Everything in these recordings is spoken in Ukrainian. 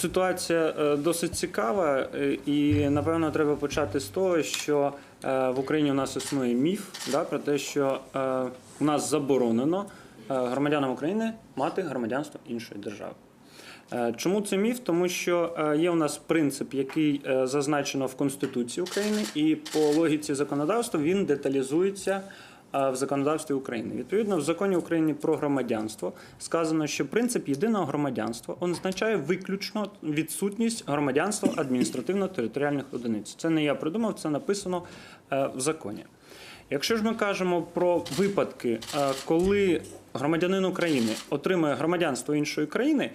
Ситуація е, досить цікава, е, і напевно треба почати з того, що е, в Україні у нас існує міф да, про те, що у нас заборонено громадянам України мати громадянство іншої держави. Чому це міф? Тому що є у нас принцип, який зазначено в Конституції України, і по логіці законодавства він деталізується в законодавстві України. Відповідно, в законі України про громадянство сказано, що принцип єдиного громадянства означає виключно відсутність громадянства адміністративно-територіальних одиниць. Це не я придумав, це написано е, в законі. Якщо ж ми кажемо про випадки, е, коли громадянин України отримує громадянство іншої країни,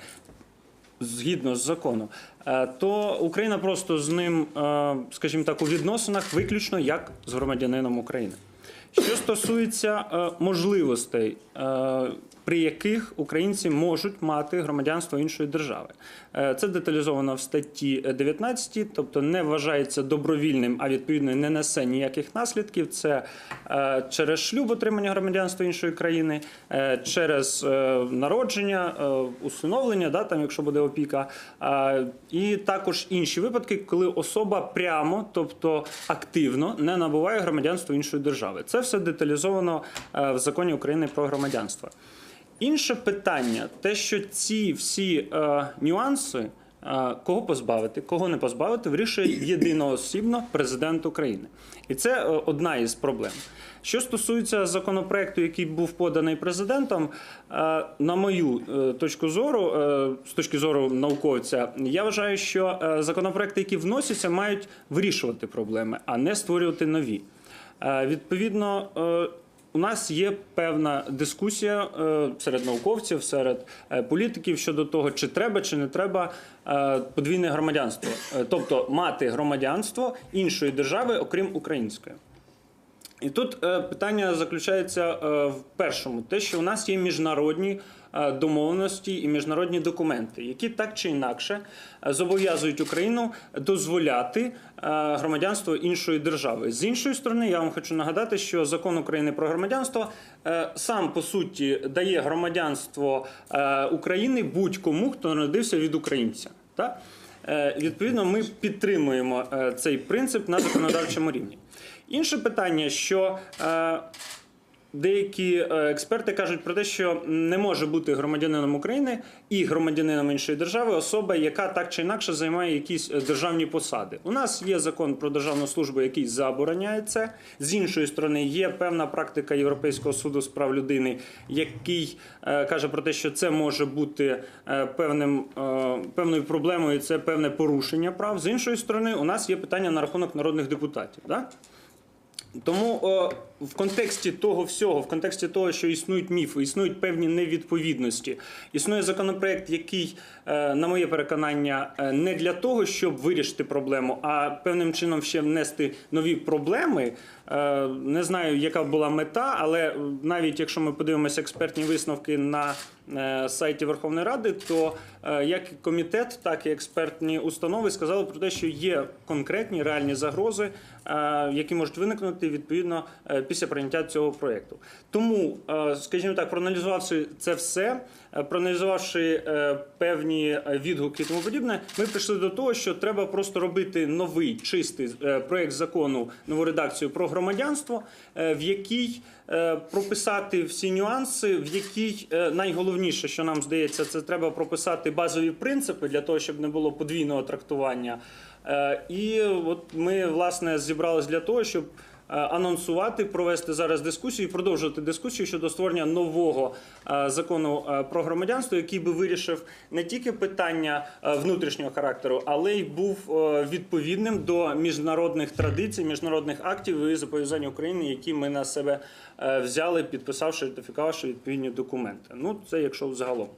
згідно з законом, е, то Україна просто з ним, скажімо так, у відносинах виключно як з громадянином України. Що стосується е, можливостей, е, при яких українці можуть мати громадянство іншої держави, Е, це деталізовано в статті 19, тобто не вважається добровільним, а відповідно не несе ніяких наслідків. Це е, через шлюб отримання громадянства іншої країни, е, через народження, усиновлення, да, там, якщо буде опіка, і також інші випадки, коли особа прямо, тобто активно, не набуває громадянство іншої держави. Це все деталізовано в законі України про громадянство. Інше питання, те, що ці всі е, нюанси, е, кого позбавити, кого не позбавити, вирішує єдиноосібно президент України. І це е, одна із проблем. Що стосується законопроекту, який був поданий президентом, е, на мою е, точку зору, е, з точки зору науковця, я вважаю, що законопроекти, які вносяться, мають вирішувати проблеми, а не створювати нові. Відповідно, у нас є певна дискусія е, серед науковців, серед е, політиків щодо того, чи треба чи не треба е, подвійне громадянство, тобто мати громадянство іншої держави, окрім української. І тут е, питання заключається е, в першому, те, що у нас є міжнародні е, домовленості і міжнародні документи, які так чи інакше зобов'язують Україну дозволяти громадянство іншої держави. З іншої сторони, я вам хочу нагадати, що закон України про громадянство сам по суті дає громадянство України будь-кому, хто народився від українця. Відповідно, ми підтримуємо цей принцип на законодавчому рівні. Інше питання, що е, деякі е, експерти кажуть про те, що не може бути громадянином України і громадянином іншої держави особа, яка так чи інакше займає якісь е, державні посади. У нас є закон про державну службу, який забороняє це. З іншої сторони, є певна практика Європейського суду з прав людини, який е, каже про те, що це може бути е, певним, е, певною проблемою, це певне порушення прав. З іншої сторони, у нас є питання на рахунок народних депутатів. Да? Тому о, в контексті того всього, в контексті того, що існують міфи, існують певні невідповідності, існує законопроект, який, е, на моє переконання, е, не для того, щоб вирішити проблему, а певним чином ще внести нові проблеми. Е, Не знаю, яка була мета, але навіть якщо ми подивимося експертні висновки на сайті Верховної Ради, то як комітет, так і експертні установи сказали про те, що є конкретні реальні загрози, які можуть виникнути відповідно е, після прийняття цього проєкту. Тому, е, скажімо так, проаналізувавши це все, е, проаналізувавши е, певні відгуки тому подібне, ми прийшли до того, що треба просто робити новий чистий проєкт закону, нову редакцію про громадянство, в якій прописати всі нюанси, в якій найголовніше, що нам здається, це треба прописати базові принципи для того, щоб не було подвійного трактування. І от ми власне зібрались для того, щоб анонсувати, провести зараз дискусію і продовжувати дискусію щодо створення нового е, закону е, про громадянство, який би вирішив не тільки питання е, внутрішнього характеру, але й був е, відповідним до міжнародних традицій, міжнародних актів і зобов'язань України, які ми на себе е, взяли, підписавши, ратифікувавши відповідні документи. Ну це якщо загалом.